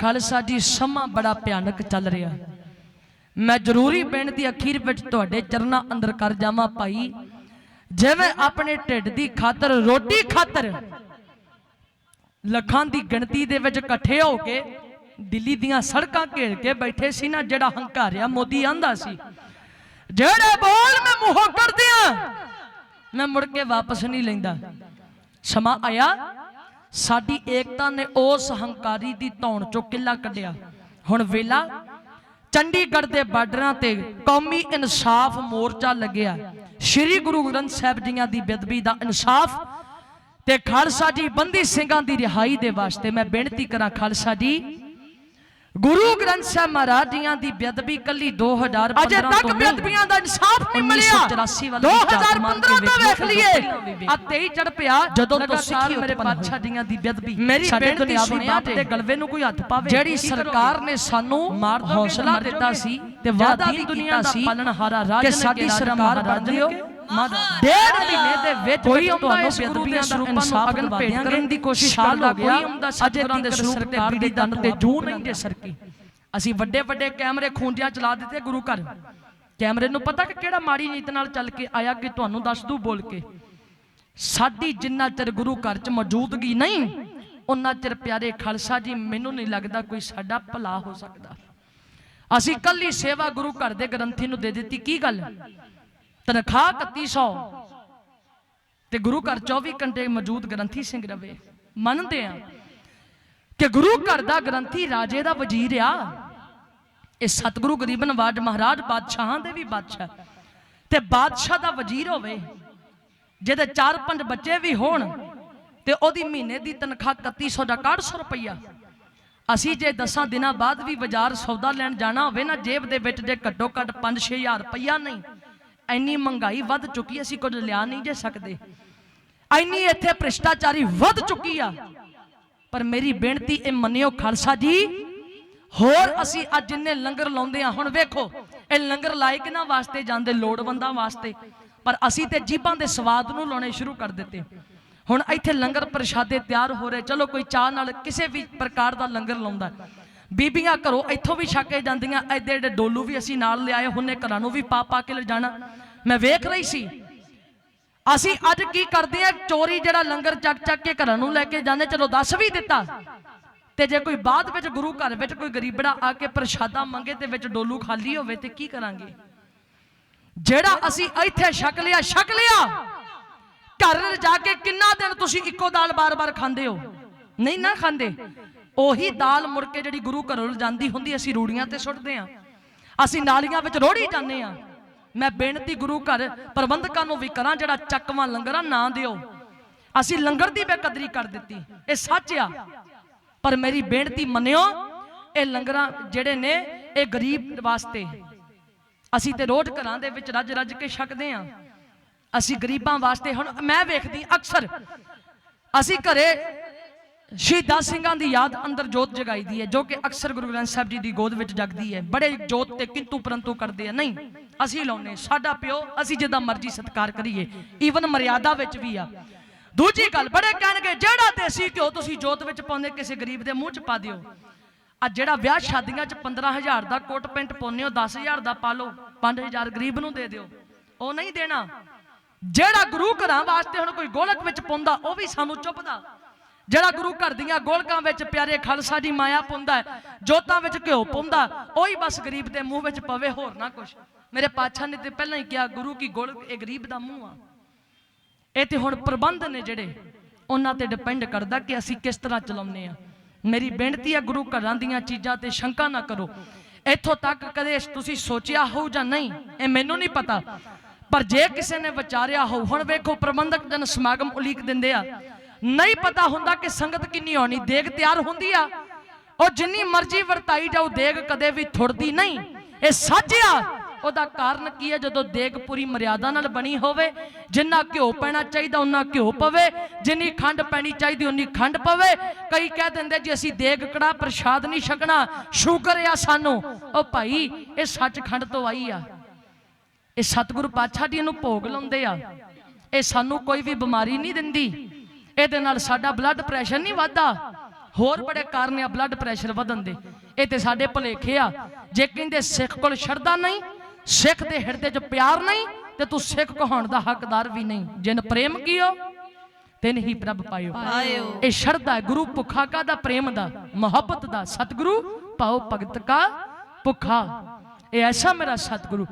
ਖਾਲਸਾ ਜੀ, ਸਮਾਂ ਬੜਾ ਭਿਆਨਕ ਚੱਲ ਰਿਹਾ। ਮੈਂ ਜ਼ਰੂਰੀ ਬੇਨਤੀ ਅਖੀਰ ਵਿੱਚ ਤੁਹਾਡੇ ਚਰਨਾਂ ਅੰਦਰ ਕਰ ਜਾਵਾਂ ਭਾਈ। ਜਿਵੇਂ ਆਪਣੇ ਢਿੱਡ ਦੀ ਖਾਤਰ, ਰੋਟੀ ਖਾਤਰ ਲੱਖਾਂ ਦੀ ਗਿਣਤੀ ਦੇ ਵਿੱਚ ਇਕੱਠੇ ਹੋ ਕੇ ਦਿੱਲੀ ਦੀਆਂ ਸੜਕਾਂ ਘੇਰ ਕੇ ਬੈਠੇ ਸੀ ਨਾ, ਜਿਹੜਾ ਹੰਕਾਰਿਆ ਮੋਦੀ ਆਂਦਾ ਸੀ। ਜਿਹੜੇ ਬੋਲ ਮੈਂ ਮੂੰਹੋਂ ਕਰਦਿਆਂ ਮੈਂ ਮੁੜ ਕੇ ਵਾਪਸ ਨਹੀਂ ਲੈਂਦਾ। ਸਮਾਂ ਆਇਆ ਸਾਡੀ ਏਕਤਾ ਨੇ ਉਸ ਹੰਕਾਰੀ ਦੀ ਧੌਣ ਚੋਂ ਕਿੱਲਾ ਕੱਢਿਆ। ਹੁਣ ਵੇਲਾ, ਚੰਡੀਗੜ੍ਹ ਦੇ ਬਾਰਡਰਾਂ ਤੇ ਕੌਮੀ ਇਨਸਾਫ ਮੋਰਚਾ ਲੱਗਿਆ। ਸ੍ਰੀ ਗੁਰੂ ਗ੍ਰੰਥ ਸਾਹਿਬ ਜੀਆਂ ਦੀ ਬੇਦਬੀ ਦਾ ਇਨਸਾਫ ਤੇ ਖਾਲਸਾ ਜੀ ਬੰਦੀ ਸਿੰਘਾਂ ਦੀ ਰਿਹਾਈ ਦੇ ਵਾਸਤੇ ਮੈਂ ਬੇਨਤੀ ਕਰਾਂ, ਖਾਲਸਾ ਜੀ ਗੁਰੂ ਗ੍ਰੰਥ ਸਾਹਿਬ ਮਹਾਰਾਜ ਜੀਆਂ ਦੀ ਬੇਦਬੀ ਕੱਲੀ 2015 ਅਜੇ ਤੱਕ ਬੇਅਦਬੀਆਂ ਦਾ ਇਨਸਾਫ ਨਹੀਂ ਮਿਲਿਆ। 1984 ਵਾਲੀ 2015 ਤੋਂ ਵੇਖ ਲਈਏ। ਆ 23 ਚੜ ਪਿਆ। ਜਦੋਂ ਤੋਂ ਸਿੱਖੀ ਮੇਰੇ। ਪਾਤਸ਼ਾਹ ਦੀਆਂ ਦੀ ਬੇਦਬੀ ਮੇਰੀ ਬੇਨਤੀ ਸੁਣਿਆ। ਦੇ ਗਲਵੇ ਨੂੰ ਕੋਈ ਹੱਥ ਪਾਵੇ। ਜਿਹੜੀ ਸਰਕਾਰ ਨੇ ਸਾਨੂੰ ਹੌਸਲਾ ਦਿੱਤਾ। ਸੀ ਤੇ ਵਾਅਦਾ ਵੀ ਕੀਤਾ ਸੀ ਕਿ ਸਾਡੀ ਸਰਕਾਰ ਬਣ ਨੇ ਡੇਢ ਮਹੀਨੇ ਦੇ ਵਿੱਚ ਕੋਈ ਤੁਹਾਨੂੰ ਬੇਦਬੀਆਂ ਦੇ ਇਨਸਾਫ ਅਗਨ ਭੇਟ। ਕਰਨ ਦੀ ਕੋਸ਼ਿਸ਼ ਕਰਦਾ ਕੋਈ ਅਜੇ ਸਤਿਗੁਰਾਂ ਦੇ ਸਰੂਪ ਸਿਰ ਤੇ ਬੀੜੀ ਦੰਦ ਤੇ ਦੰਦ ਜੂ ਨਹੀਂ ਦੇ ਸਰਕੀ। ਅਸੀਂ ਵੱਡੇ ਵੱਡੇ ਕੈਮਰੇ ਖੂੰਜਿਆਂ ਚਲਾ ਦਿੱਤੇ ਗੁਰੂ ਘਰ। ਕੈਮਰੇ ਨੂੰ ਪਤਾ ਕਿ ਕਿਹੜਾ ਮਾੜੀ ਨੀਤ ਨਾਲ ਚੱਲ ਕੇ ਆਇਆ ਕਿ ਤੁਹਾਨੂੰ ਦੱਸ ਦੂ ਬੋਲ ਕੇ। ਸਾਡੀ ਜਿੰਨਾ ਚਿਰ ਗੁਰੂ ਘਰ 'ਚ ਮੌਜੂਦਗੀ ਨਹੀਂ ਉਹਨਾਂ ਚਿਰ ਪਿਆਰੇ ਖਾਲਸਾ ਜੀ ਮੈਨੂੰ ਨਹੀਂ ਲੱਗਦਾ ਕੋਈ ਸਾਡਾ ਭਲਾ ਹੋ ਸਕਦਾ। ਅਸੀਂ ਕੱਲੀ ਸੇਵਾ ਗੁਰੂ ਘਰ ਦੇ ਗ੍ਰੰਥੀ ਨੂੰ ਦੇ ਦਿੱਤੀ। ਕੀ ਗੱਲ? ਤਨਖਾਹ 3100 ਤੇ ਗੁਰੂ ਘਰ 24 ਘੰਟੇ ਮੌਜੂਦ ਗ੍ਰੰਥੀ ਸਿੰਘ ਰਵੇ। ਮੰਨਦੇ ਆ ਕਿ ਗੁਰੂ ਘਰ ਦਾ ਗ੍ਰੰਥੀ ਰਾਜੇ ਦਾ ਵਜ਼ੀਰ ਆ। ਇਹ ਸਤਿਗੁਰੂ ਗਰੀਬ ਨਵਾਜ ਮਹਾਰਾਜ ਬਾਦਸ਼ਾਹਾਂ ਦੇ ਵੀ ਬਾਦਸ਼ਾਹ ਤੇ ਬਾਦਸ਼ਾਹ ਦਾ ਵਜ਼ੀਰ ਹੋਵੇ, ਜਿਹਦੇ 4-5 ਬੱਚੇ ਵੀ ਹੋਣ, ਤੇ ਉਹਦੀ ਮਹੀਨੇ ਦੀ ਤਨਖਾਹ 3100 ਦਾ 6100 ਰੁਪਈਆ। ਅਸੀਂ ਜੇ 10 ਦਿਨਾਂ ਬਾਅਦ ਵੀ ਬਾਜ਼ਾਰ ਸੌਦਾ ਲੈਣ ਜਾਣਾ ਹੋਵੇ ਨਾ, ਜੇਬ ਦੇ ਵਿੱਚ ਜੇ ਘੱਟੋ ਘੱਟ 5-6000 ਰੁਪਈਆ ਨਹੀਂ ਇੰਨੀ ਮਹਿੰਗਾਈ ਵੱਧ ਚੁੱਕੀ ਅਸੀਂ ਕੁਝ ਲਿਆ ਨਹੀਂ ਜੇ ਸਕਦੇ। ਐਨੀ ਇੱਥੇ ਭ੍ਰਿਸ਼ਟਾਚਾਰੀ ਵੱਧ ਚੁੱਕੀ ਆ। ਪਰ ਮੇਰੀ ਬੇਨਤੀ, ਇਹ ਮੰਨਿਓ ਖਾਲਸਾ ਜੀ, ਹੋਰ ਅਸੀਂ ਅੱਜ ਜਿੰਨੇ ਲੰਗਰ ਲਾਉਂਦੇ ਆ, ਹੁਣ ਵੇਖੋ, ਇਹ ਲੰਗਰ ਲਾਏ ਕਿਨਾਂ ਵਾਸਤੇ ਜਾਂਦੇ ਲੋੜਵੰਦਾਂ ਵਾਸਤੇ, ਪਰ ਅਸੀਂ ਤੇ ਜੀਬਾਂ ਦੇ ਸਵਾਦ ਨੂੰ ਲਾਉਣੇ ਸ਼ੁਰੂ ਕਰ ਦਿੱਤੇ। ਹੁਣ ਇੱਥੇ ਲੰਗਰ ਪ੍ਰਸ਼ਾਦੇ ਤਿਆਰ ਹੋ ਰਹੇ, ਚਲੋ ਕੋਈ ਚਾਹ ਨਾਲ ਕਿਸੇ ਵੀ ਪ੍ਰਕਾਰ ਦਾ ਲੰਗਰ ਲਾਉਂਦਾ। ਬੀਬੀਆਂ ਘਰੋਂ ਇੱਥੋਂ ਵੀ ਛੱਕੇ ਜਾਂਦੀਆਂ, ਐਡੇ ਐਡੇ ਡੋਲੂ ਵੀ ਅਸੀਂ ਨਾਲ ਲਿਆਏ ਹੁੰਨੇ ਘਰਾਂ ਨੂੰ ਵੀ ਪਾ ਪਾ ਕੇ ਲਿਜਾਣਾ। ਮੈਂ ਵੇਖ ਰਹੀ ਸੀ। ਅਸੀਂ ਅੱਜ ਕੀ ਕਰਦੇ ਆ? ਚੋਰੀ ਜਿਹੜਾ ਲੰਗਰ ਚੱਕ ਚੱਕ ਕੇ ਘਰਾਂ ਨੂੰ ਲੈ ਕੇ ਜਾਂਦੇ, ਚਲੋ ਦੱਸ ਵੀ ਦਿੱਤਾ। ਤੇ ਜੇ ਕੋਈ ਬਾਅਦ ਵਿੱਚ ਗੁਰੂ ਘਰ ਵਿੱਚ ਕੋਈ ਗਰੀਬੜਾ ਆ ਕੇ ਪ੍ਰਸ਼ਾਦਾ ਮੰਗੇ ਤੇ ਵਿੱਚ ਡੋਲੂ ਖਾਲੀ ਹੋਵੇ ਤੇ ਕੀ ਕਰਾਂਗੇ? ਜਿਹੜਾ ਅਸੀਂ ਇੱਥੇ ਛਕ ਲਿਆ ਛਕ ਲਿਆ। ਘਰ ਜਾ ਕੇ ਕਿੰਨਾ ਦਿਨ ਤੁਸੀਂ ਇੱਕੋ ਦਾਲ ਬਾਰ-ਬਾਰ ਖਾਂਦੇ ਹੋ? ਨਹੀਂ ਨਾ ਖਾਂਦੇ। ਉਹੀ ਦਾਲ ਮੁੜ ਕੇ ਜਿਹੜੀ ਗੁਰੂ ਘਰੋਂ ਜਾਂਦੀ ਹੁੰਦੀ, ਅਸੀਂ ਰੂੜੀਆਂ ਤੇ ਸੁੱਟਦੇ ਆ। ਅਸੀਂ ਨਾਲੀਆਂ ਵਿੱਚ ਰੋੜੀ ਜਾਂਦੇ ਆ। ਮੈਂ ਬੇਨਤੀ ਗੁਰੂ ਘਰ ਪ੍ਰਬੰਧਕਾਂ ਨੂੰ ਵੀ ਕਰਾਂ, ਜਿਹੜਾ ਚੱਕਵਾਂ ਲੰਗਰਾਂ ਨਾ ਦਿਓ। ਅਸੀਂ ਲੰਗਰ ਦੀ ਬੇਕਦਰੀ ਕਰ ਦਿੱਤੀ, ਇਹ ਸੱਚ ਆ। ਪਰ ਮੇਰੀ ਬੇਨਤੀ ਮੰਨਿਓ, ਇਹ ਲੰਗਰਾਂ ਜਿਹੜੇ ਨੇ, ਇਹ ਗਰੀਬ ਵਾਸਤੇ। ਅਸੀਂ ਤੇ ਰੋਜ਼ ਘਰਾਂ ਦੇ ਵਿੱਚ ਰੱਜ ਰੱਜ ਕੇ ਛਕਦੇ ਆ। ਅਸੀਂ ਗਰੀਬਾਂ ਵਾਸਤੇ ਹੁਣ ਮੈਂ ਵੇਖਦੀ, ਅਕਸਰ ਅਸੀਂ ਘਰੇ ਸ਼ਹੀਦਾਂ ਸਿੰਘਾਂ ਦੀ ਯਾਦ ਅੰਦਰ ਜੋਤ ਜਗਾਈਦੀ ਹੈ, ਜੋ ਕਿ ਅਕਸਰ ਗੁਰੂ ਗ੍ਰੰਥ ਸਾਹਿਬ ਜੀ ਦੀ ਗੋਦ ਵਿੱਚ ਜਗਦੀ ਹੈ। ਬੜੇ ਜੋਤ ਤੇ ਕਿੰਤੂ ਪਰੰਤੂ ਕਰਦੇ ਆ। ਨਹੀਂ, ਅਸੀਂ ਲਾਉਨੇ ਸਾਡਾ ਪਿਓ, ਅਸੀਂ ਜਿੱਦਾਂ ਮਰਜ਼ੀ ਸਤਿਕਾਰ ਕਰੀਏ। ਈਵਨ ਮਰਿਆਦਾ ਵਿੱਚ ਵੀ ਆ। ਦੂਜੀ ਗੱਲ, ਬੜੇ ਕਹਿਣਗੇ, ਜਿਹੜਾ ਦੇਸੀ ਘਿਓ ਤੁਸੀਂ ਜੋਤ ਵਿੱਚ ਪਾਉਂਦੇ, ਕਿਸੇ ਗਰੀਬ ਦੇ ਮੂੰਹ 'ਚ ਪਾ ਦਿਓ। ਆ ਜਿਹੜਾ ਵਿਆਹ ਸ਼ਾਦੀਆਂ 'ਚ 15000 ਦਾ ਕੋਟ ਪੈਂਟ ਪਾਉਂਦੇ ਹੋ 10000 ਦਾ ਪਾ ਲਓ 5000 ਗਰੀਬ ਨੂੰ ਦੇ ਦਿਓ। ਉਹ ਨਹੀਂ ਦੇਣਾ। ਜਿਹੜਾ ਗੁਰੂ ਘਰਾਂ ਵਾਸਤੇ ਹੁਣ ਕੋਈ ਗੋਲਕ ਵਿੱਚ ਪਾਉਂਦਾ, ਉਹ ਵੀ ਸਾਨੂੰ ਚੁੱਪਦਾ ਜਿਹੜਾ ਗੁਰੂ ਘਰ ਦੀਆਂ ਗੋਲਕਾਂ ਵਿੱਚ ਪਿਆਰੇ ਖਾਲਸਾ ਦੀ ਮਾਇਆ ਪਾਉਂਦਾ ਜੋਤਾਂ ਵਿੱਚ ਘਿਓ ਪਾਉਂਦਾ ਉਹੀ ਬਸ ਗਰੀਬ ਦੇ ਮੂੰਹ ਵਿੱਚ ਪਵੇ, ਹੋਰ ਨਾ ਕੁਛ। ਮੇਰੇ ਪਾਤਸ਼ਾਹ ਨੇ ਤੇ ਪਹਿਲਾਂ ਹੀ ਕਿਹਾ, ਗੁਰੂ ਕੀ ਗੋਲਕ ਇਹ ਗਰੀਬ ਦਾ ਮੂੰਹ ਆ। ਇਹ ਤੇ ਹੁਣ ਪ੍ਰਬੰਧ ਨੇ ਜਿਹੜੇ, ਉਹਨਾਂ ਤੇ ਡਿਪੈਂਡ ਕਰਦਾ ਕਿ ਅਸੀਂ ਕਿਸ ਤਰ੍ਹਾਂ ਚਲਾਉਂਦੇ ਆ ਮੇਰੀ ਬੇਨਤੀ ਹੈ, ਗੁਰੂ ਘਰਾਂ ਦੀਆਂ ਚੀਜ਼ਾਂ ਤੇ ਸ਼ੰਕਾ ਨਾ ਕਰੋ। ਇੱਥੋਂ ਤੱਕ ਕਦੇ ਤੁਸੀਂ ਸੋਚਿਆ ਹੋਊ ਜਾਂ ਨਹੀਂ, ਇਹ ਮੈਨੂੰ ਨਹੀਂ ਪਤਾ। ਪਰ ਜੇ ਕਿਸੇ ਨੇ ਵਿਚਾਰਿਆ ਹੋ, ਹੁਣ ਵੇਖੋ ਪ੍ਰਬੰਧਕ ਜਨ ਸਮਾਗਮ ਉਲੀਕ ਦਿੰਦੇ ਆ। ਨਹੀਂ ਪਤਾ ਹੁੰਦਾ ਕਿ ਸੰਗਤ ਕਿੰਨੀ ਆਉਣੀ, ਦੇਗ ਤਿਆਰ ਹੁੰਦੀ ਆ। ਉਹ ਜਿੰਨੀ ਮਰਜ਼ੀ ਵਰਤਾਈ ਜਾਊ ਦੇਗ ਕਦੇ ਵੀ ਥੁੜਦੀ ਨਹੀਂ। ਇਹ ਸੱਚ ਆ। ਉਹਦਾ ਕਾਰਨ ਕੀ ਹੈ ਜਦੋਂ ਦੇਗ ਪੂਰੀ ਮਰਿਆਦਾ ਨਾਲ ਬਣੀ ਹੋਵੇ, ਜਿੰਨਾ ਘਿਓ ਪੈਣਾ ਚਾਹੀਦਾ ਉਹਨਾਂ ਘਿਓ ਪਵੇ। ਜਿੰਨੀ ਖੰਡ ਪੈਣੀ ਚਾਹੀਦੀ ਉਨੀ ਖੰਡ ਪਵੇ। ਕਈ ਕਹਿ ਦਿੰਦੇ, ਜੀ ਅਸੀਂ ਦੇਗ ਕੜਾ ਪ੍ਰਸ਼ਾਦ ਨਹੀਂ ਛਕਣਾ, ਸ਼ੂਗਰ ਆ ਸਾਨੂੰ। ਉਹ ਭਾਈ, ਇਹ ਸੱਚਖੰਡ ਤੋਂ ਆਈ ਆ। ਇਹ ਸਤਿਗੁਰੂ ਪਾਤਸ਼ਾਹ ਜੀ ਨੂੰ ਭੋਗ ਲਾਉਂਦੇ ਆ। ਇਹ ਸਾਨੂੰ ਕੋਈ ਵੀ ਬਿਮਾਰੀ ਨਹੀਂ ਦਿੰਦੀ। ਇਹਦੇ ਨਾਲ ਸਾਡਾ ਬਲੱਡ ਪ੍ਰੈਸ਼ਰ ਨਹੀਂ ਵੱਧਦਾ। ਹੋਰ ਬੜੇ ਕਾਰਨ ਆ ਬਲੱਡ ਪ੍ਰੈਸ਼ਰ ਵਧਣ ਦੇ। ਇਹ ਤੇ ਸਾਡੇ ਭੁਲੇਖੇ ਆ। ਜੇ ਕਹਿੰਦੇ ਸਿੱਖ ਕੋਲ ਸ਼ਰਧਾ ਨਹੀਂ ਸਿੱਖ ਦੇ ਹਿਰਦੇ 'ਚ ਪਿਆਰ ਨਹੀਂ ਤੇ ਤੂੰ ਸਿੱਖ ਕਹਾਉਣ ਦਾ ਹੱਕਦਾਰ ਵੀ ਨਹੀਂ। ਜਿਨ ਪ੍ਰੇਮ ਕੀਓ ਤਿਨ ਹੀ ਪ੍ਰਭ ਪਾਇਓ। ਇਹ ਸ਼ਰਧਾ ਹੈ ਗੁਰੂ ਭੁੱਖਾ ਕਾ ਦਾ ਪ੍ਰੇਮ ਦਾ ਮੁਹੱਬਤ ਦਾ। ਸਤਿਗੁਰੂ ਪਾਓ ਭਗਤ ਕਾ ਭੁੱਖਾ। ਇਹ ਐਸਾ ਮੇਰਾ ਸਤਿਗੁਰੂ।